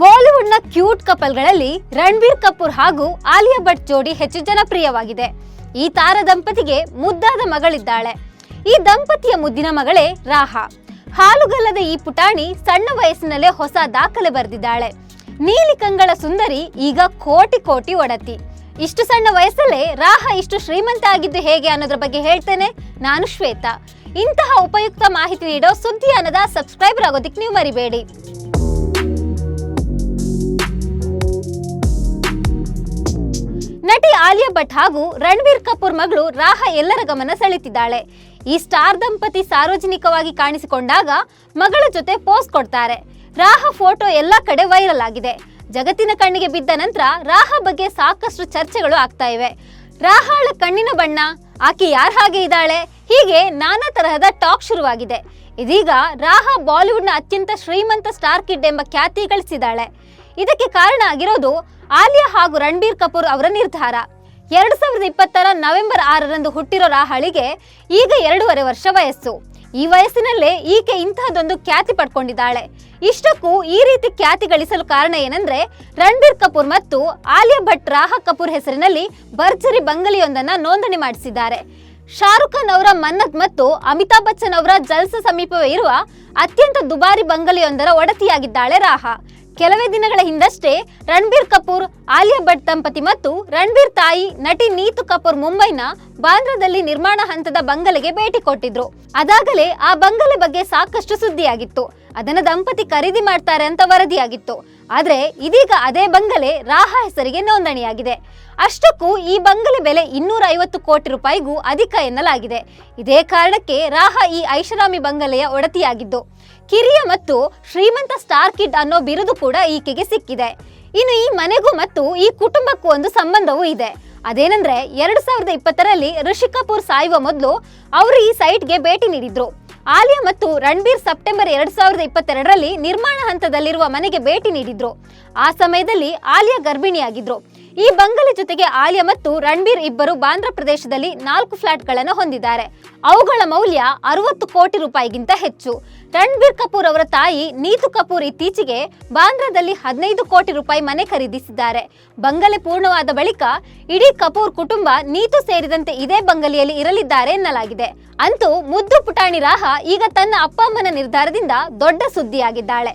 ಬಾಲಿವುಡ್ನ ಕ್ಯೂಟ್ ಕಪಲ್ಗಳಲ್ಲಿ ರಣಬೀರ್ ಕಪೂರ್ ಹಾಗೂ ಆಲಿಯಾ ಭಟ್ ಜೋಡಿ ಹೆಚ್ಚು ಜನಪ್ರಿಯವಾಗಿದೆ. ಈ ತಾರ ದಂಪತಿಗೆ ಮುದ್ದಾದ ಮಗಳಿದ್ದಾಳೆ. ಈ ದಂಪತಿಯ ಮುದ್ದಿನ ಮಗಳೇ ರಾಹಾ. ಹಾಲುಗಲ್ಲದ ಈ ಪುಟಾಣಿ ಸಣ್ಣ ವಯಸ್ಸಿನಲ್ಲೇ ಹೊಸ ದಾಖಲೆ ಬರೆದಿದ್ದಾಳೆ. ನೀಲಿ ಕಂಗಳ ಸುಂದರಿ ಈಗ ಕೋಟಿ ಕೋಟಿ ಒಡತಿ. ಇಷ್ಟು ಸಣ್ಣ ವಯಸ್ಸಲ್ಲೇ ರಾಹಾ ಇಷ್ಟು ಶ್ರೀಮಂತ ಆಗಿದ್ದು ಹೇಗೆ ಅನ್ನೋದ್ರ ಬಗ್ಗೆ ಹೇಳ್ತೇನೆ. ನಾನು ಶ್ವೇತಾ. ಇಂತಹ ಉಪಯುಕ್ತ ಮಾಹಿತಿ ನೀಡೋ ಸುದ್ದಿ ಅನ್ನದ ಸಬ್ಸ್ಕ್ರೈಬರ್ ಆಗೋದಕ್ಕೆ ನೀವು ಮರಿಬೇಡಿ. ಆಲಿಯಾ ಭಟ್ ಹಾಗೂ ರಣಬೀರ್ ಕಪೂರ್ ಮಗಳು ರಾಹ ಎಲ್ಲರ ಗಮನ ಸೆಳೆತಿದ್ದಾಳೆ. ಈ ಸ್ಟಾರ್ ದಂಪತಿ ಸಾರ್ವಜನಿಕವಾಗಿ ಕಾಣಿಸಿಕೊಂಡಾಗ ಮಗಳ ಜೊತೆ ಪೋಸ್ ಕೊಡ್ತಾರೆ. ರಾಹ ಫೋಟೋ ಎಲ್ಲ ಕಡೆ ವೈರಲ್ ಆಗಿದೆ. ಜಗತ್ತಿನ ಕಣ್ಣಿಗೆ ಬಿದ್ದ ನಂತರ ರಾಹ ಬಗ್ಗೆ ಸಾಕಷ್ಟು ಚರ್ಚೆಗಳು ಆಗ್ತಾ ಇವೆ. ರಾಹಾಳ ಕಣ್ಣಿನ ಬಣ್ಣ, ಆಕೆ ಯಾರ ಹಾಗೆ ಇದ್ದಾಳೆ, ಹೀಗೆ ನಾನಾ ತರಹದ ಟಾಕ್ ಶುರುವಾಗಿದೆ. ಇದೀಗ ರಾಹಾ ಬಾಲಿವುಡ್ನ ಅತ್ಯಂತ ಶ್ರೀಮಂತ ಸ್ಟಾರ್ ಕಿಡ್ ಎಂಬ ಖ್ಯಾತಿ ಗಳಿಸಿದ್ದಾಳೆ. ಇದಕ್ಕೆ ಕಾರಣ ಆಗಿರೋದು ಆಲಿಯಾ ಹಾಗೂ ರಣಬೀರ್ ಕಪೂರ್ ಅವರ ನಿರ್ಧಾರ. ಎರಡ್ ಸಾವಿರದ ಇಪ್ಪತ್ತರ ನವೆಂಬರ್ ಆರರಂದು ಹುಟ್ಟಿರೋ ರಾಹಳಿಗೆ ಈಗ ಎರಡೂವರೆ ವರ್ಷ ವಯಸ್ಸು. ಈ ವಯಸ್ಸಿನಲ್ಲೇ ಈಕೆ ಇಂತಹದೊಂದು ಖ್ಯಾತಿ ಪಡ್ಕೊಂಡಿದ್ದಾಳೆ. ಇಷ್ಟಕ್ಕೂ ಈ ರೀತಿ ಖ್ಯಾತಿ ಗಳಿಸಲು ಕಾರಣ ಏನಂದ್ರೆ, ರಣಬೀರ್ ಕಪೂರ್ ಮತ್ತು ಆಲಿಯಾ ಭಟ್ ರಾಹ ಕಪೂರ್ ಹೆಸರಿನಲ್ಲಿ ಭರ್ಜರಿ ಬಂಗಲೆಯೊಂದನ್ನ ನೋಂದಣಿ ಮಾಡಿಸಿದ್ದಾರೆ. ಶಾರುಖ್ ಖಾನ್ ಅವರ ಮನ್ನತ್ ಮತ್ತು ಅಮಿತಾಬ್ ಬಚ್ಚನ್ ಅವರ ಜಲ್ಸ ಸಮೀಪವೇ ಇರುವ ಅತ್ಯಂತ ದುಬಾರಿ ಬಂಗಲೆಯೊಂದರ ಒಡತಿಯಾಗಿದ್ದಾಳೆ ರಾಹಾ. ಕೆಲವೇ ದಿನಗಳ ಹಿಂದಷ್ಟೇ ರಣಬೀರ್ ಕಪೂರ್, ಆಲಿಯಾ ಭಟ್ ದಂಪತಿ ಮತ್ತು ರಣಬೀರ್ ತಾಯಿ ನಟಿ ನೀತು ಕಪೂರ್ ಮುಂಬೈನ ಬಾಂದ್ರಾದಲ್ಲಿ ನಿರ್ಮಾಣ ಹಂತದ ಬಂಗಲೆಗೆ ಭೇಟಿ ಕೊಟ್ಟಿದ್ರು. ಅದಾಗಲೇ ಆ ಬಂಗಲೆ ಬಗ್ಗೆ ಸಾಕಷ್ಟು ಸುದ್ದಿಯಾಗಿತ್ತು. ಅದನ್ನ ದಂಪತಿ ಖರೀದಿ ಮಾಡ್ತಾರೆ ಅಂತ ವರದಿಯಾಗಿತ್ತು. ಆದ್ರೆ ಇದೀಗ ಅದೇ ಬಂಗಲೆ ರಾಹಾ ಹೆಸರಿಗೆ ನೋಂದಣಿಯಾಗಿದೆ. ಅಷ್ಟಕ್ಕೂ ಈ ಬಂಗಲೆ ಬೆಲೆ ಇನ್ನೂರ ಐವತ್ತು ಕೋಟಿ ರೂಪಾಯಿಗೂ ಅಧಿಕ ಎನ್ನಲಾಗಿದೆ. ಇದೇ ಕಾರಣಕ್ಕೆ ರಾಹಾ ಈ ಐಷಾರಾಮಿ ಬಂಗಲೆಯ ಒಡತಿಯಾಗಿದ್ದು. ಕಿರಿಯ ಮತ್ತು ಶ್ರೀಮಂತ ಸ್ಟಾರ್ ಕಿಡ್ ಅನ್ನೋ ಬಿರುದು ಕೂಡ ಈಕೆಗೆ ಸಿಕ್ಕಿದೆ. ಇನ್ನು ಈ ಮನೆಗೂ ಮತ್ತು ಈ ಕುಟುಂಬಕ್ಕೂ ಒಂದು ಸಂಬಂಧವೂ ಇದೆ. ಅದೇನೆಂದ್ರೆ, ಎರಡು ಸಾವಿರದ ಇಪ್ಪತ್ತರಲ್ಲಿ ಋಷಿ ಕಪೂರ್ ಸಾಯುವ ಮೊದಲು ಅವರು ಈ ಸೈಟ್ಗೆ ಭೇಟಿ ನೀಡಿದ್ರು. ಆಲಿಯಾ ಮತ್ತು ರಣಬೀರ್ ಸೆಪ್ಟೆಂಬರ್ ಎರಡ್ ಸಾವಿರದ ಇಪ್ಪತ್ತೆರಡರಲ್ಲಿ ನಿರ್ಮಾಣ ಹಂತದಲ್ಲಿರುವ ಮನೆಗೆ ಭೇಟಿ ನೀಡಿದ್ರು. ಆ ಸಮಯದಲ್ಲಿ ಆಲಿಯಾ ಗರ್ಭಿಣಿಯಾಗಿದ್ರು. ಈ ಬಂಗಲೆ ಜೊತೆಗೆ ಆಲಿಯಾ ಮತ್ತು ರಣಬೀರ್ ಇಬ್ಬರು ಬಾಂದ್ರ ಪ್ರದೇಶದಲ್ಲಿ ನಾಲ್ಕು ಫ್ಲಾಟ್ಗಳನ್ನು ಹೊಂದಿದ್ದಾರೆ. ಅವುಗಳ ಮೌಲ್ಯ ಅರವತ್ತು ಕೋಟಿ ರೂಪಾಯಿಗಿಂತ ಹೆಚ್ಚು. ರಣಬೀರ್ ಕಪೂರ್ ಅವರ ತಾಯಿ ನೀತು ಕಪೂರ್ ಇತ್ತೀಚೆಗೆ ಬಾಂದ್ರಾದಲ್ಲಿ ಹದಿನೈದು ಕೋಟಿ ರೂಪಾಯಿ ಮನೆ ಖರೀದಿಸಿದ್ದಾರೆ. ಬಂಗಲೆ ಪೂರ್ಣವಾದ ಬಳಿಕ ಇಡೀ ಕಪೂರ್ ಕುಟುಂಬ ನೀತು ಸೇರಿದಂತೆ ಇದೇ ಬಂಗಲೆಯಲ್ಲಿ ಇರಲಿದ್ದಾರೆ ಎನ್ನಲಾಗಿದೆ. ಅಂತೂ ಮುದ್ದು ಪುಟಾಣಿ ರಾಹ ಈಗ ತನ್ನ ಅಪ್ಪ ಅಮ್ಮನ ನಿರ್ಧಾರದಿಂದ ದೊಡ್ಡ ಸುದ್ದಿಯಾಗಿದ್ದಾಳೆ.